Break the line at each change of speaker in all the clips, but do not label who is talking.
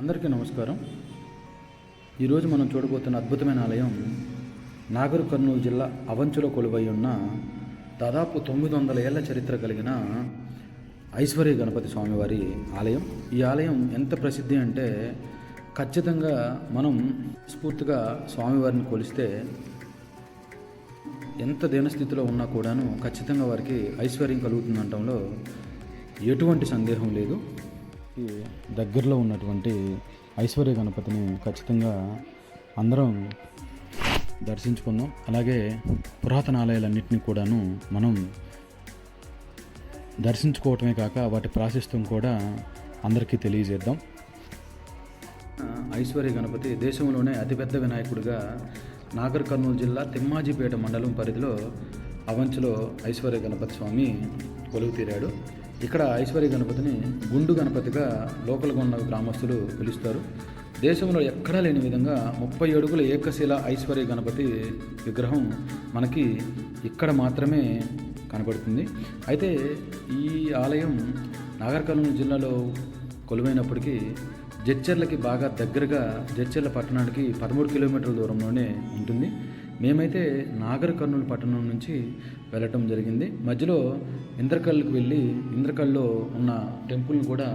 అందరికీ నమస్కారం. ఈరోజు మనం చూడబోతున్న అద్భుతమైన ఆలయం నాగర్ కర్నూలు జిల్లా అవంచులో కొలువై ఉన్న దాదాపు తొమ్మిది వందల ఏళ్ళ చరిత్ర కలిగిన ఐశ్వర్య గణపతి స్వామివారి ఆలయం. ఈ ఆలయం ఎంత ప్రసిద్ధి అంటే ఖచ్చితంగా మనం స్ఫూర్తిగా స్వామివారిని కొలిస్తే ఎంత దీనస్థితిలో ఉన్నా కూడాను ఖచ్చితంగా వారికి ఐశ్వర్యం కలుగుతుందంటంలో ఎటువంటి సందేహం లేదు. గణపతికి దగ్గరలో ఉన్నటువంటి ఐశ్వర్య గణపతిని ఖచ్చితంగా అందరం దర్శించుకుందాం. అలాగే పురాతన ఆలయాలన్నింటినీ కూడాను మనం దర్శించుకోవటమే కాక వాటి ప్రాశస్త్యం కూడా అందరికీ తెలియజేద్దాం. ఐశ్వర్య గణపతి దేశంలోనే అతిపెద్ద వినాయకుడిగా నాగర్ కర్నూలు జిల్లా తిమ్మాజిపేట మండలం పరిధిలో అవంచులో ఐశ్వర్య గణపతి స్వామి కొలువు తీరాడు. ఇక్కడ ఐశ్వర్య గణపతిని గుండు గణపతిగా లోకల్గా ఉన్న గ్రామస్తులు పిలుస్తారు. దేశంలో ఎక్కడా లేని విధంగా ముప్పై అడుగుల ఏకశిల ఐశ్వర్య గణపతి విగ్రహం మనకి ఇక్కడ మాత్రమే కనబడుతుంది అయితే ఈ ఆలయం నాగర్ కర్నూలు జిల్లాలో కొలువైనప్పటికీ జడ్చర్లకి బాగా దగ్గరగా జడ్చర్ల పట్టణానికి పదమూడు కిలోమీటర్ల దూరంలోనే ఉంటుంది. మేమైతే నాగర్ కర్నూలు పట్టణం నుంచి వెళ్ళటం జరిగింది. మధ్యలో ఇంద్రకల్కి వెళ్ళి ఇంద్రకల్లో ఉన్న టెంపుల్ని కూడా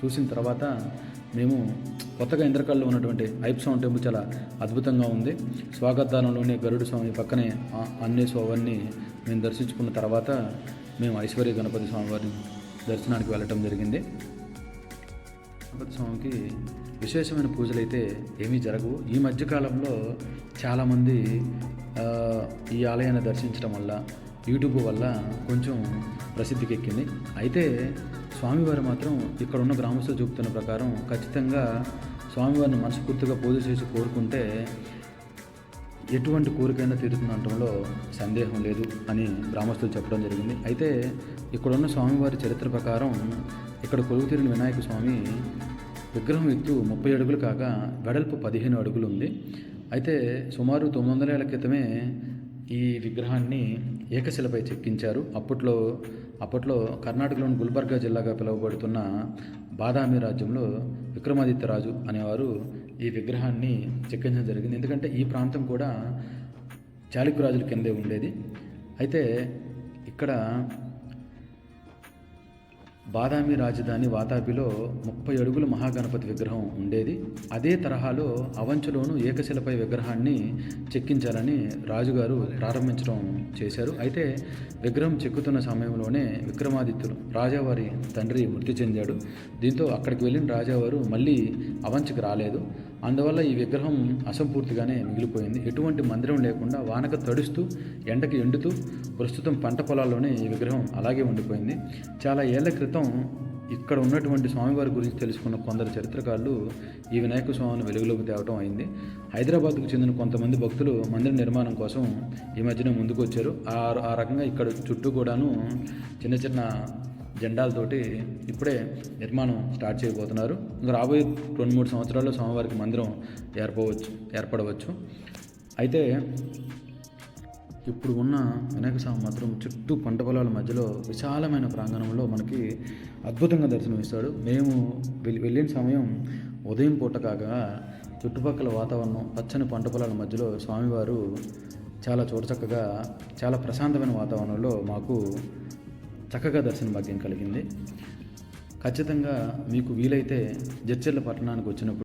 చూసిన తర్వాత మేము కొత్తగా ఇంద్రకల్లో ఉన్నటువంటి ఐప్ స్వామి టెంపుల్ చాలా అద్భుతంగా ఉంది. స్వాగతానంలోనే గరుడు స్వామి పక్కనే అన్నే ఆంజనేయ స్వామిని మేము దర్శించుకున్న తర్వాత మేము ఐశ్వర్య గణపతి స్వామివారిని దర్శనానికి వెళ్ళటం జరిగింది. గణపతి స్వామికి విశేషమైన పూజలు అయితే ఏమీ జరగవు. ఈ మధ్యకాలంలో చాలామంది ఈ ఆలయాన్ని దర్శించడం వల్ల యూట్యూబ్ వల్ల కొంచెం ప్రసిద్ధికి ఎక్కింది అయితే స్వామివారు మాత్రం ఇక్కడ ఉన్న గ్రామస్తులు చూపుతున్న ప్రకారం ఖచ్చితంగా స్వామివారిని మనస్ఫూర్తిగా పూజ చేసి కోరుకుంటే ఎటువంటి కోరికైనా తీరుతుందంటంలో సందేహం లేదు అని గ్రామస్తులు చెప్పడం జరిగింది. అయితే ఇక్కడున్న స్వామివారి చరిత్ర ప్రకారం ఇక్కడ కొలువు తీరిన వినాయక స్వామి విగ్రహం ఎత్తు ముప్పై అడుగులు కాగా వెడల్పు పదిహేను అడుగులు ఉంది. అయితే సుమారు తొమ్మిది వందల ఏళ్ళ క్రితమే ఈ విగ్రహాన్ని ఏకశిలపై చెక్కించారు. అప్పట్లో అప్పట్లో కర్ణాటకలోని గుల్బర్గా జిల్లాగా పిలువబడుతున్న బాదామి రాజ్యంలో విక్రమాదిత్య రాజు అనేవారు ఈ విగ్రహాన్ని చెక్కించడం జరిగింది. ఎందుకంటే ఈ ప్రాంతం కూడా చాళుక్య రాజుల కిందే ఉండేది. అయితే ఇక్కడ బాదామి రాజధాని వాతాపిలో ముప్పై అడుగుల మహాగణపతి విగ్రహం ఉండేది. అదే తరహాలో అవంచులోను ఏకశిలపై విగ్రహాన్ని చెక్కించాలని రాజుగారు ప్రారంభించడం చేశారు. అయితే విగ్రహం చెక్కుతున్న సమయంలోనే విక్రమాదిత్యుడు రాజావారి తండ్రి మృతి చెందాడు. దీంతో అక్కడికి వెళ్ళిన రాజావారు మళ్ళీ అవంచికి రాలేదు. అందువల్ల ఈ విగ్రహం అసంపూర్తిగానే మిగిలిపోయింది. ఎటువంటి మందిరం లేకుండా వానక తడుస్తూ ఎండకి ఎండుతూ ప్రస్తుతం పంట పొలాల్లోనే ఈ విగ్రహం అలాగే ఉండిపోయింది. చాలా ఏళ్ళ క్రితం ఇక్కడ ఉన్నటువంటి స్వామివారి గురించి తెలుసుకున్న కొందరు చరిత్రకారులు ఈ వినాయక స్వామిని వెలుగులోకి తేవటం అయింది. హైదరాబాద్కు చెందిన కొంతమంది భక్తులు మందిర నిర్మాణం కోసం ఈ మధ్యన ముందుకు వచ్చారు ఆ ఆ రకంగా ఇక్కడ చుట్టూ కూడాను చిన్న చిన్న జెండాలతోటి ఇప్పుడే నిర్మాణం స్టార్ట్ చేయబోతున్నారు. ఇంకా రాబోయే రెండు మూడు సంవత్సరాల్లో స్వామివారికి మందిరం ఏర్పవచ్చు ఏర్పడవచ్చు. అయితే ఇప్పుడు ఉన్న వినాయక స్వామి మాత్రం చుట్టూ పంట పొలాల మధ్యలో విశాలమైన ప్రాంగణంలో మనకి అద్భుతంగా దర్శనమిస్తాడు. మేము వెళ్ళి వెళ్ళిన సమయం ఉదయం పూట కాగా చుట్టుపక్కల వాతావరణం పచ్చని పంట పొలాల మధ్యలో స్వామివారు చాలా చూడచక్కగా చాలా ప్రశాంతమైన వాతావరణంలో మాకు చక్కగా దర్శన భాగ్యం కలిగింది. ఖచ్చితంగా మీకు వీలైతే జడ్చర్ల పట్టణానికి వచ్చినప్పుడు